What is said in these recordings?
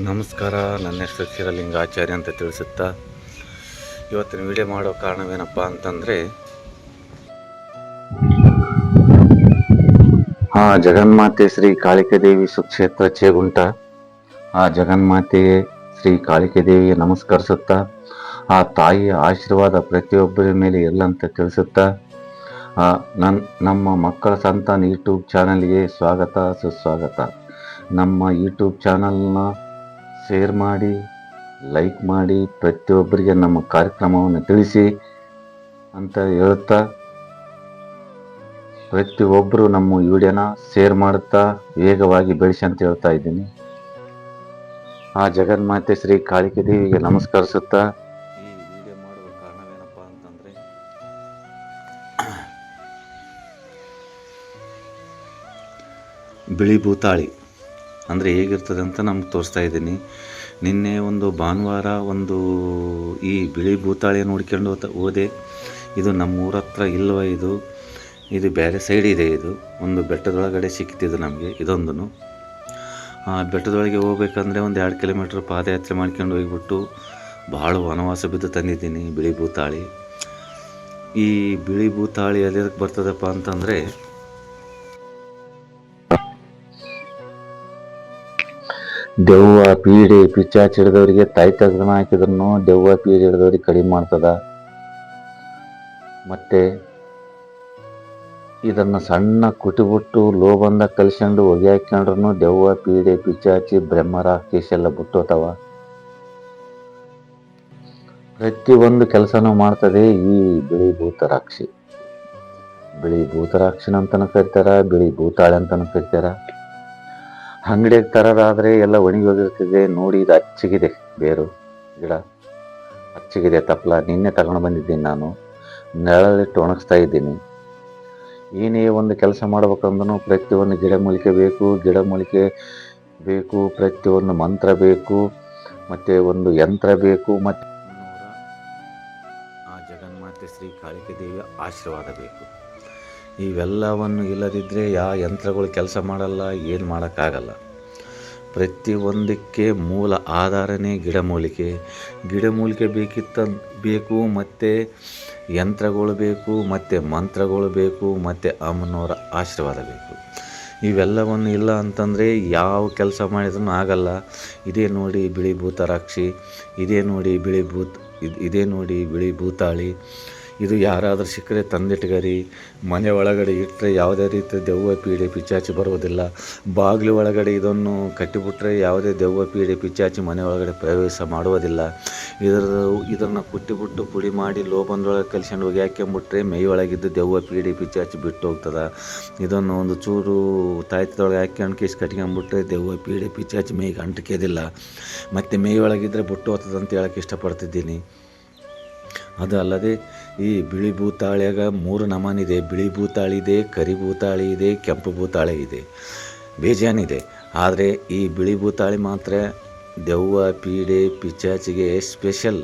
ನಮಸ್ಕಾರ. ನನ್ನ ಹೆಸರು ಕ್ಷೀರಲಿಂಗಾಚಾರ್ಯ ಅಂತ ತಿಳಿಸುತ್ತಾ ಇವತ್ತಿನ ವಿಡಿಯೋ ಮಾಡೋ ಕಾರಣವೇನಪ್ಪ ಅಂತಂದರೆ ಆ ಜಗನ್ಮಾತೆ ಶ್ರೀ ಕಾಳಿಕಾದೇವಿ ಸುಕ್ಷೇತ್ರ ಚೇಗುಂಟ ಆ ಜಗನ್ಮಾತೆಗೆ ಶ್ರೀ ಕಾಳಿಕಾದೇವಿಗೆ ನಮಸ್ಕರಿಸುತ್ತಾ ಆ ತಾಯಿಯ ಆಶೀರ್ವಾದ ಪ್ರತಿಯೊಬ್ಬರ ಮೇಲೆ ಎಲ್ಲಂತ ತಿಳಿಸುತ್ತಾ ಆ, ನನ್ ನಮ್ಮ ಮಕ್ಕಳ ಸಂತಾನ ಯೂಟ್ಯೂಬ್ ಚಾನಲ್ಗೆ ಸ್ವಾಗತ ಸುಸ್ವಾಗತ. ನಮ್ಮ ಯೂಟ್ಯೂಬ್ ಚಾನಲ್ನ ಶೇರ್ ಮಾಡಿ ಲೈಕ್ ಮಾಡಿ, ಪ್ರತಿಯೊಬ್ಬರಿಗೆ ನಮ್ಮ ಕಾರ್ಯಕ್ರಮವನ್ನು ತಿಳಿಸಿ ಅಂತ ಹೇಳುತ್ತಾ ಪ್ರತಿಯೊಬ್ಬರು ನಮ್ಮ ವಿಡಿಯೋನ ಶೇರ್ ಮಾಡುತ್ತಾ ವೇಗವಾಗಿ ಬೆಳೆಸಿ ಅಂತ ಹೇಳ್ತಾ ಇದ್ದೀನಿ. ಆ ಜಗನ್ಮಾತೆ ಶ್ರೀ ಕಾಳಿಕೆ ದೇವಿಗೆ ನಮಸ್ಕರಿಸುತ್ತಾ ಬಿಳಿ ಭೂತಾಳಿ. ಅಂದರೆ ಹೇಗಿರ್ತದೆ ಅಂತ ನಮ್ಗೆ ತೋರಿಸ್ತಾ ಇದ್ದೀನಿ. ನಿನ್ನೆ ಒಂದು ಭಾನುವಾರ ಒಂದು ಈ ಬಿಳಿ ಭೂತಾಳೆ ನೋಡ್ಕೊಂಡು ಹೋದೆ. ಇದು ನಮ್ಮೂರ ಹತ್ರ ಇಲ್ವ ಇದು? ಇದು ಬೇರೆ ಸೈಡ್ ಇದೆ ಇದು. ಒಂದು ಬೆಟ್ಟದೊಳಗಡೆ ಸಿಕ್ತಿದ್ದು ನಮಗೆ ಇದೊಂದು ಆ ಬೆಟ್ಟದೊಳಗೆ ಹೋಗ್ಬೇಕಂದ್ರೆ ಒಂದು ಎರಡು ಕಿಲೋಮೀಟ್ರ್ ಪಾದಯಾತ್ರೆ ಮಾಡ್ಕೊಂಡು ಹೋಗಿಬಿಟ್ಟು ಭಾಳ ವನವಾಸ ಬಿದ್ದು ತಂದಿದ್ದೀನಿ ಬಿಳಿ ಭೂತಾಳಿ. ಈ ಬಿಳಿ ಭೂತಾಳಿ ಎದಕ್ಕೆ ಬರ್ತದಪ್ಪ ಅಂತಂದರೆ ದೆವ್ವ ಪೀಡೆ ಪಿಚಾಚ್ ಹಿಡಿದವರಿಗೆ ತಾಯಿ ತಗ್ದನ ಹಾಕಿದ್ರು ದೆವ್ವ ಪೀಡೆ ಹಿಡಿದವ್ರಿಗೆ ಕಡಿಮೆ ಮಾಡ್ತದ. ಮತ್ತೆ ಇದನ್ನ ಸಣ್ಣ ಕುಟಿಬಿಟ್ಟು ಲೋಬಂದ ಕಲ್ಸ್ಕೊಂಡು ಹೊಗೆ ಹಾಕ್ಕೊಂಡ್ರು ದೆವ್ವ ಪೀಡೆ ಪಿಚಾಚಿ ಬ್ರಹ್ಮ ರಾಕ್ಷಸ ಎಲ್ಲ ಬಿಟ್ಟೋತವ. ಪ್ರತಿಯೊಂದು ಕೆಲಸನೂ ಮಾಡ್ತದೆ ಈ ಬಿಳಿ ಭೂತರಾಕ್ಷಿ ಬಿಳಿ ಭೂತರಾಕ್ಷಿನ ಅಂತನೂ ಕರಿತಾರ, ಬಿಳಿ ಭೂತಾಳೆ ಅಂತನೂ ಕರಿತಾರ. ಅಂಗಡಿಯಾಗ ತರೋದಾದರೆ ಎಲ್ಲ ಒಣಗಿ ಹೋಗಿರ್ತದೆ ನೋಡಿ ಇದು ಅಚ್ಚಿಗಿದೆ, ಬೇರು, ಗಿಡ. ಅಚ್ಚಿಗಿದೆ ತಪ್ಪಲ ನಿನ್ನೆ ತಗೊಂಡು ಬಂದಿದ್ದೀನಿ ನಾನು. ನೆರಳಿಟ್ಟು ಒಣಗಿಸ್ತಾ ಇದ್ದೀನಿ. ಏನೇ ಒಂದು ಕೆಲಸ ಮಾಡ್ಬೇಕಂದ್ರೂ ಪ್ರತಿಯೊಂದು ಗಿಡಮೂಲಿಕೆ ಬೇಕು ಗಿಡಮೂಲಿಕೆ ಬೇಕು, ಪ್ರತಿಯೊಂದು ಮಂತ್ರ ಬೇಕು, ಮತ್ತು ಒಂದು ಯಂತ್ರ ಬೇಕು, ಮತ್ತು ಆ ಜಗನ್ಮಾತೆ ಶ್ರೀ ಕಾಳಿಕೆ ದೇವಿಯ ಆಶೀರ್ವಾದ ಬೇಕು. ಇವೆಲ್ಲವನ್ನು ಇಲ್ಲದಿದ್ದರೆ ಯಾವ ಯಂತ್ರಗಳು ಕೆಲಸ ಮಾಡಲ್ಲ, ಏನು ಮಾಡೋಕ್ಕಾಗಲ್ಲ. ಪ್ರತಿಯೊಂದಕ್ಕೆ ಮೂಲ ಆಧಾರನೇ ಗಿಡಮೂಲಿಕೆ ಗಿಡಮೂಲಿಕೆ ಬೇಕಿತ್ತ ಬೇಕು, ಮತ್ತು ಯಂತ್ರಗಳು ಬೇಕು, ಮತ್ತು ಮಂತ್ರಗಳು ಬೇಕು, ಮತ್ತು ಅಮ್ಮನವರ ಆಶೀರ್ವಾದ ಬೇಕು. ಇವೆಲ್ಲವನ್ನು ಇಲ್ಲ ಅಂತಂದರೆ ಯಾವ ಕೆಲಸ ಮಾಡಿದ್ರೂ ಆಗಲ್ಲ. ಇದೇ ನೋಡಿ ಬಿಳಿ ಭೂತರಾಕ್ಷಿ, ಇದೇ ನೋಡಿ ಬಿಳಿ ಭೂತ್, ಇದ್- ಇದೇ ನೋಡಿ ಬಿಳಿ ಭೂತಾಳಿ. ಇದು ಯಾರಾದರೂ ಸಿಕ್ಕರೆ ತಂದಿಟ್ಗರಿ ಮನೆ ಒಳಗಡೆ ಇಟ್ಟರೆ ಯಾವುದೇ ರೀತಿ ದೆವ್ವ ಪೀಡೆ ಪಿಚಾಚಿ ಬರುವುದಿಲ್ಲ. ಬಾಗಿಲು ಒಳಗಡೆ ಇದನ್ನು ಕಟ್ಟಿಬಿಟ್ರೆ ಯಾವುದೇ ದೆವ್ವ ಪೀಡೆ ಪಿಚಾಚಿ ಮನೆ ಒಳಗಡೆ ಪ್ರವೇಶ ಮಾಡುವುದಿಲ್ಲ. ಇದರ ಇದನ್ನು ಕುಟ್ಟಿಬಿಟ್ಟು ಪುಡಿ ಮಾಡಿ ಲೋಬಂದೊಳಗೆ ಕಲ್ಸ್ಕೊಂಡು ಹೋಗಿ ಬಿಟ್ಟರೆ ಮೈ ಒಳಗಿದ್ದು ದೆವ್ವ ಪೀಡೆ ಪಿಚಾಚಿ ಬಿಟ್ಟು ಹೋಗ್ತದೆ. ಇದನ್ನು ಒಂದು ಚೂರು ತಾಯ್ತದೊಳಗೆ ಹಾಕ್ಕೊಂಡು ಕೇಸ್ ಕಟ್ಕೊಂಬಿಟ್ರೆ ದೆವ್ವ ಪೀಡೆ ಪಿಚಾಚಿ ಮೈಗೆ ಅಂಟಿಕೆದಿಲ್ಲ. ಮತ್ತು ಮೈ ಒಳಗಿದ್ರೆ ಬಿಟ್ಟು ಹೋಗ್ತದೆ ಅಂತ ಹೇಳಕ್ಕೆ ಇಷ್ಟಪಡ್ತಿದ್ದೀನಿ. ಅದು ಅಲ್ಲದೆ ಈ ಬಿಳಿ ಭೂತಾಳಿಯಾಗ ಮೂರು ನಮನಿದೆ. ಬಿಳಿ ಭೂತಾಳಿ ಇದೆ, ಕರಿ ಭೂತಾಳಿ ಇದೆ, ಕೆಂಪು ಭೂತಾಳಿ ಇದೆ. ಬೇಜಾನಿದೆ ಆದರೆ ಈ ಬಿಳಿ ಭೂತಾಳಿ ಮಾತ್ರ ದೆವ್ವ, ಪೀಡೆ ಪಿಚಾಚಿಗೆ ಸ್ಪೆಷಲ್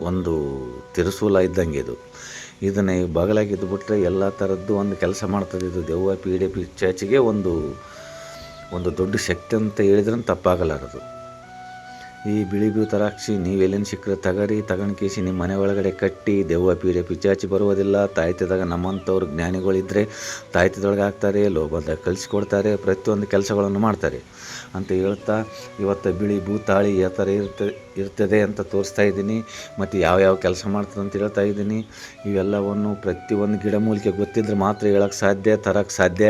ಒಂದು ತಿರುಸೂಲ ಇದ್ದಂಗೆ ಇದು. ಇದನ್ನು ಬಗಲಾಗಿದ್ದು ಬಿಟ್ಟರೆ ಎಲ್ಲ ಥರದ್ದು ಒಂದು ಕೆಲಸ ಮಾಡ್ತದೆ ಇದು. ದೆವ್ವ, ಪೀಡೆ ಪಿಚಾಚಿಗೆ ಒಂದು ಒಂದು ದೊಡ್ಡ ಶಕ್ತಿ ಅಂತ ಹೇಳಿದ್ರೆ ತಪ್ಪಾಗಲಾರದು. ಈ ಬಿಳಿ ಭೂತರಾಕ್ಷಿ ನೀವೆಲ್ಲಿನ ಸಿಕ್ಕರೆ ತಗರಿ ತಗೊಂಡು ಕೇಸಿ ನಿಮ್ಮ ಮನೆ ಒಳಗಡೆ ಕಟ್ಟಿ, ದೆವ್ವ ಪೀಡೆ ಪಿಚಾಚಿ ಬರುವುದಿಲ್ಲ. ತಾಯ್ತದಾಗ ನಮ್ಮಂಥವ್ರು ಜ್ಞಾನಿಗಳಿದ್ದರೆ ತಾಯ್ತದೊಳಗೆ ಹಾಕ್ತಾರೆ ಲೋಬದಾಗ ಕಲಿಸ್ಕೊಡ್ತಾರೆ, ಪ್ರತಿಯೊಂದು ಕೆಲಸಗಳನ್ನು ಮಾಡ್ತಾರೆ. ಅಂತ ಹೇಳ್ತಾ ಇವತ್ತು ಬಿಳಿ ಭೂತಾಳಿ ಯಾವ ಥರ ಇರ್ತದೆ ಇರ್ತದೆ ಅಂತ ತೋರಿಸ್ತಾ ಇದ್ದೀನಿ. ಮತ್ತು ಯಾವ ಯಾವ ಕೆಲಸ ಮಾಡ್ತದೆ ಅಂತ ಹೇಳ್ತಾ ಇದ್ದೀನಿ. ಇವೆಲ್ಲವನ್ನು ಪ್ರತಿಯೊಂದು ಗಿಡಮೂಲಿಕೆ ಗೊತ್ತಿದ್ರೆ ಮಾತ್ರ ಹೇಳೋಕ್ಕೆ ಸಾಧ್ಯ ತರೋಕ್ಕೆ ಸಾಧ್ಯ.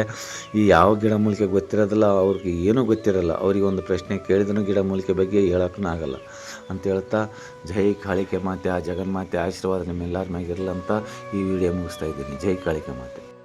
ಈ ಯಾವ ಗಿಡಮೂಲಿಕೆ ಗೊತ್ತಿರೋದಿಲ್ಲ, ಅವ್ರಿಗೆ ಏನೂ ಗೊತ್ತಿರಲ್ಲ. ಅವರಿಗೆ ಒಂದು ಪ್ರಶ್ನೆ ಕೇಳಿದ್ರು ಗಿಡಮೂಲಿಕೆ ಬಗ್ಗೆ ಹೇಳೋಕ್ಕೂ ಆಗಲ್ಲ. ಅಂತ ಹೇಳ್ತಾ, ಜೈ ಕಾಳಿಕೆ ಮಾತೆ, ಆ ಜಗನ್ಮಾತೆ, ಆಶೀರ್ವಾದ ನಿಮ್ಮೆಲ್ಲರ ಮ್ಯಾಗಿರಲ್ಲ ಅಂತ ಈ ವಿಡಿಯೋ ಮುಗಿಸ್ತಾ ಇದ್ದೀನಿ. ಜೈ ಕಾಳಿಕೆ ಮಾತೆ.